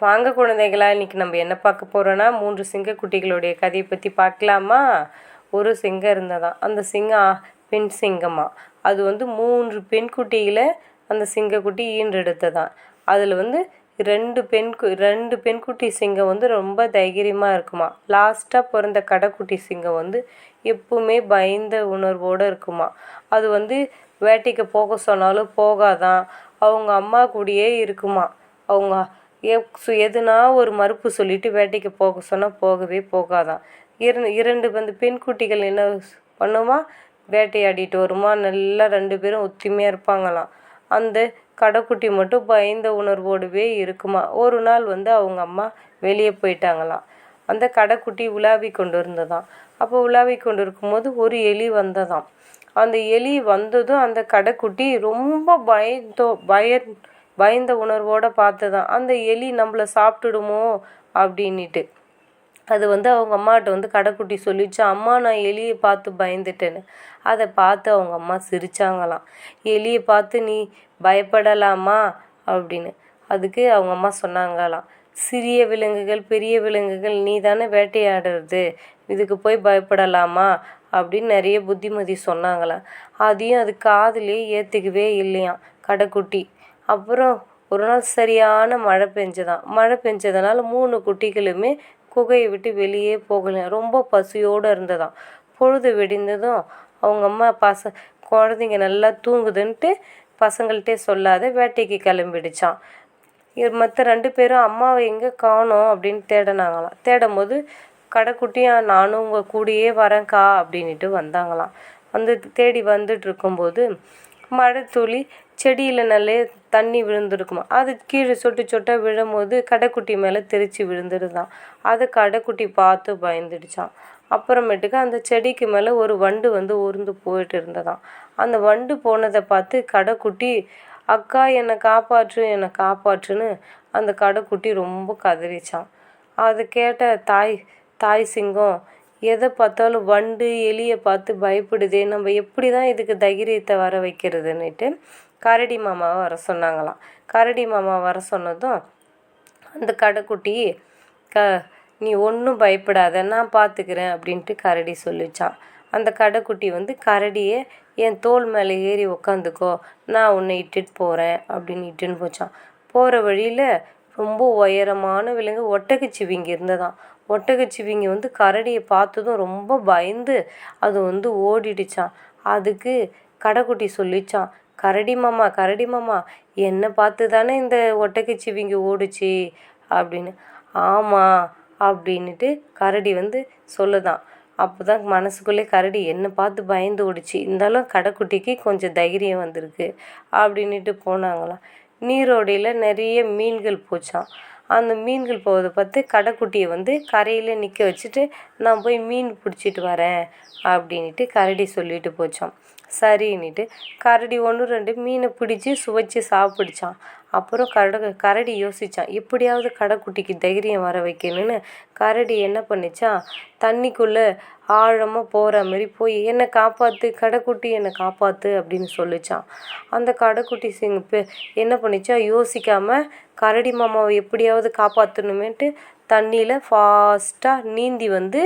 வாங்க குழந்தைகளா இன்னைக்கு நம்ம என்ன பார்க்க போகிறோன்னா மூன்று சிங்கக்குட்டிகளுடைய கதையை பற்றி பார்க்கலாமா? ஒரு சிங்கம் இருந்ததான். அந்த சிங்கம் பெண் சிங்கமா? அது வந்து மூன்று பெண் குட்டிகளை அந்த சிங்கக்குட்டி ஈன்றெடுத்ததான். அதில் வந்து ரெண்டு பெண் ரெண்டு பெண்குட்டி சிங்கம் வந்து ரொம்ப தைரியமாக இருக்குமா? லாஸ்ட்டாக பிறந்த கடைக்குட்டி சிங்கம் வந்து எப்பவுமே பயந்த உணர்வோடு இருக்குமா? அது வந்து வேட்டைக்கு போக சொன்னாலும் போகாதான். அவங்க அம்மா கூடயே இருக்குமா? அவங்க எதுனா ஒரு மறுப்பு சொல்லிட்டு வேட்டைக்கு போக சொன்னால் போகவே போகாதாம் இரு இரண்டு வந்து பெண் குட்டிகள் என்ன பண்ணுமா? வேட்டையாடிட்டு வருமா? நல்லா ரெண்டு பேரும் ஒத்துமையாக இருப்பாங்களாம். அந்த கடைக்குட்டி மட்டும் பயந்த உணர்வோடவே இருக்குமா? ஒரு நாள் வந்து அவங்க அம்மா வெளியே போயிட்டாங்களாம். அந்த கடைக்குட்டி உலாவி கொண்டு இருந்ததாம். அப்போ உலாவி கொண்டு இருக்கும்போது ஒரு எலி வந்ததாம். அந்த எலி வந்ததும் அந்த கடைக்குட்டி ரொம்ப பயந்தோ பய பயந்த உணர்வோடு பார்த்து தான் அந்த எலி நம்மளை சாப்பிட்டுடுமோ அப்படின்னுட்டு. அது வந்து அவங்க அம்மாட்ட வந்து கடைக்குட்டி சொல்லிச்சு அம்மா நான் எலியை பார்த்து பயந்துட்டேன்னு. அதை பார்த்து அவங்க அம்மா சிரிச்சாங்களாம். எலியை பார்த்து நீ பயப்படலாமா? அப்படின்னு. அதுக்கு அவங்க அம்மா சொன்னாங்களாம். சிறிய விலங்குகள் பெரிய விலங்குகள் நீ தானே வேட்டையாடுறது. இதுக்கு போய் பயப்படலாமா? அப்படின்னு நிறைய புத்திமதி சொன்னாங்களாம். அதையும் அது காதலே ஏற்றுக்கவே இல்லையாம். கடைக்குட்டி அப்புறம் ஒரு நாள் சரியான மழை பெஞ்சதாம் மழை பெஞ்சதுனால மூணு குட்டிகளுமே குகையை விட்டு வெளியே போகலை ரொம்ப பசியோடு இருந்ததாம் பொழுது வெடிந்ததும் அவங்க அம்மா பச குழந்தைங்க நல்லா தூங்குதுன்ட்டு பசங்கள்கிட்டே சொல்லாத வேட்டைக்கு கிளம்பிடுச்சான் மற்ற ரெண்டு பேரும் அம்மாவை எங்கே காணோம் அப்படின்னு தேடினாங்களாம். தேடும் போது கடைக்குட்டியும் நானும் உங்கள் கூடயே வரேன்க்கா அப்படின்ட்டு வந்தாங்களாம். வந்து தேடி வந்துட்டு இருக்கும்போது மழை துளி செடியில் நல்ல தண்ணி விழுந்துருக்குமா? அது கீழே சொட்டு சொட்டாக விழும்போது கடைக்குட்டி மேலே தெரிச்சு விழுந்துருதான் அதை கடைக்குட்டி பார்த்து பயந்துடுச்சான் அப்புறமேட்டுக்கு அந்த செடிக்கு மேலே ஒரு வண்டு வந்து ஊர்ந்து போயிட்டு இருந்ததாம். அந்த வண்டு போனதை பார்த்து கடைக்குட்டி அக்கா என்னை காப்பாற்று என்னை காப்பாற்றுன்னு அந்த கடைக்குட்டி ரொம்ப கதறிச்சான் அது கேட்ட தாய் தாய் சிங்கம் எதை பார்த்தாலும் வண்டு எலியை பார்த்து பயப்படுதே நம்ம எப்படி தான் இதுக்கு தைரியத்தை வர வைக்கிறதுன்னுட்டு கரடி மாமாவை வர சொன்னாங்களாம். கரடி மாமா வர சொன்னதும் அந்த கடைக்குட்டி க நீ ஒன்றும் பயப்படாத நான் பார்த்துக்கிறேன் அப்படின்ட்டு கரடி சொல்லிச்சான் அந்த கடைக்குட்டி வந்து கரடியை என் தோல் மேலே ஏறி உக்காந்துக்கோ நான் உன்னை இட்டுட்டு போகிறேன் அப்படின்னு இட்டுன்னு போச்சான் போகிற வழியில் ரொம்ப உயரமான விலங்கு ஒட்டகச்சிவிங்கி இருந்ததாம். ஒட்டகச்சிவிங்கி வந்து கரடியை பார்த்ததும் ரொம்ப பயந்து அது வந்து ஓடிடுச்சான் அதுக்கு கடைக்குட்டி சொல்லிச்சான் கரடி மாமா கரடி மாமா என்னை பார்த்து தானே இந்த ஒட்டகச்சிவிங்கி ஓடுச்சு அப்படின்னு. ஆமாம் அப்படின்னுட்டு கரடி வந்து சொல்லுதான். அப்போ தான் மனசுக்குள்ளே கரடி என்னை பார்த்து பயந்து ஓடுச்சு. இருந்தாலும் கடைக்குட்டிக்கு கொஞ்சம் தைரியம் வந்திருக்கு அப்படின்னுட்டு போனாங்களாம். நீரோடையில் நிறைய மீன்கள் போச்சாம். அந்த மீன்கள் போவதை பார்த்து கடைக்குட்டியை வந்து கரையில் நிற்க வச்சுட்டு நான் போய் மீன் பிடிச்சிட்டு வரேன் அப்படின்ட்டு கரடி சொல்லிட்டு போச்சோம். சரின்னுட்டு கரடி ஒன்று ரெண்டு மீனை பிடிச்சி சுவைச்சி சாப்பிடுச்சான் அப்புறம் கட கரடி யோசிச்சான் எப்படியாவது கடைக்குட்டிக்கு தைரியம் வர வைக்கணும்னு? கரடி என்ன பண்ணிச்சான் தண்ணிக்குள்ளே ஆழமாக போகிற மாதிரி போய் என்னை காப்பாற்று கடைக்குட்டி என்னை காப்பாற்று அப்படின்னு சொல்லிச்சான். அந்த கடைக்குட்டி சிங் என்ன பண்ணிச்சா யோசிக்காமல் கரடி மாமாவை எப்படியாவது காப்பாற்றணுமேன்ட்டு தண்ணியில் ஃபாஸ்ட்டாக நீந்தி வந்து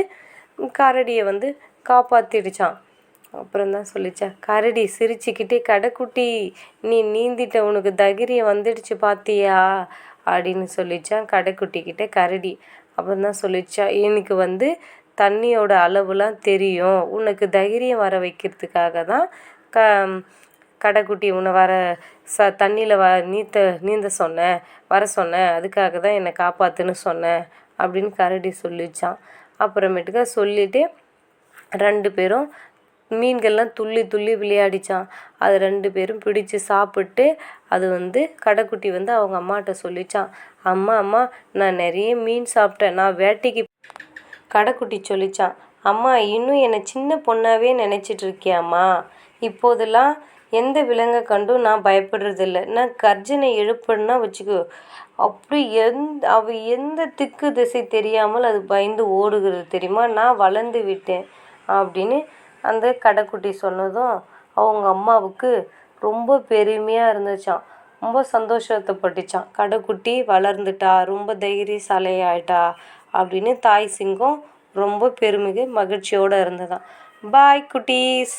கரடியை வந்து காப்பாற்றிடுச்சான் அப்புறம் தான் சொல்லிச்சா கரடி சிரிச்சுக்கிட்டே கடைக்குட்டி நீ நீந்திட்ட உனக்கு தைரியம் வந்துடுச்சு பார்த்தியா அப்படின்னு சொல்லிச்சான் கடைக்குட்டிக்கிட்ட கரடி. அப்புறம் தான் சொல்லிச்சா எனக்கு வந்து தண்ணியோட அளவுலாம் தெரியும். உனக்கு தைரியம் வர வைக்கிறதுக்காக தான் க கடைக்குட்டி உன்னை வர ச தண்ணியில் வ நீத்த நீந்த சொன்னேன் வர சொன்னேன் அதுக்காக தான் என்னை காப்பாற்றுன்னு சொன்னேன் அப்படின்னு கரடி சொல்லிச்சான். அப்புறமேட்டுக்கா சொல்லிவிட்டு ரெண்டு பேரும் மீன்கள்லாம் துள்ளி துள்ளி விளையாடிச்சான். அது ரெண்டு பேரும் பிடிச்சு சாப்பிட்டு அது வந்து கடைக்குட்டி வந்து அவங்க அம்மாட்ட சொல்லிச்சான். அம்மா அம்மா நான் நிறைய மீன் சாப்பிட்டேன். நான் வேட்டைக்கு கடைக்குட்டி சொல்லிச்சான். அம்மா இன்னும் என்னை சின்ன பொண்ணாவே நினச்சிட்டு இருக்கியாம்மா இப்போதெல்லாம் எந்த விலங்கை கண்டும் நான் பயப்படுறதில்ல. நான் கர்ஜனை எழுப்புன்னா வச்சுக்கோ. அப்படி எந்த அவ எந்த திக்கு திசை தெரியாமல் அது பயந்து ஓடுகிறது தெரியுமா? நான் வளர்ந்து விட்டேன். அப்படின்னு அந்த கடைக்குட்டி சொன்னதும் அவங்க அம்மாவுக்கு ரொம்ப பெருமையாக இருந்துச்சாம். ரொம்ப சந்தோஷத்தைப்பட்டுச்சான் கடைக்குட்டி வளர்ந்துட்டா ரொம்ப தைரியசாலி ஆயிட்டா அப்படின்னு தாய் சிங்கம் ரொம்ப பெருமிகு மகிழ்ச்சியோடு இருந்ததாம். பாய் குட்டீஸ்.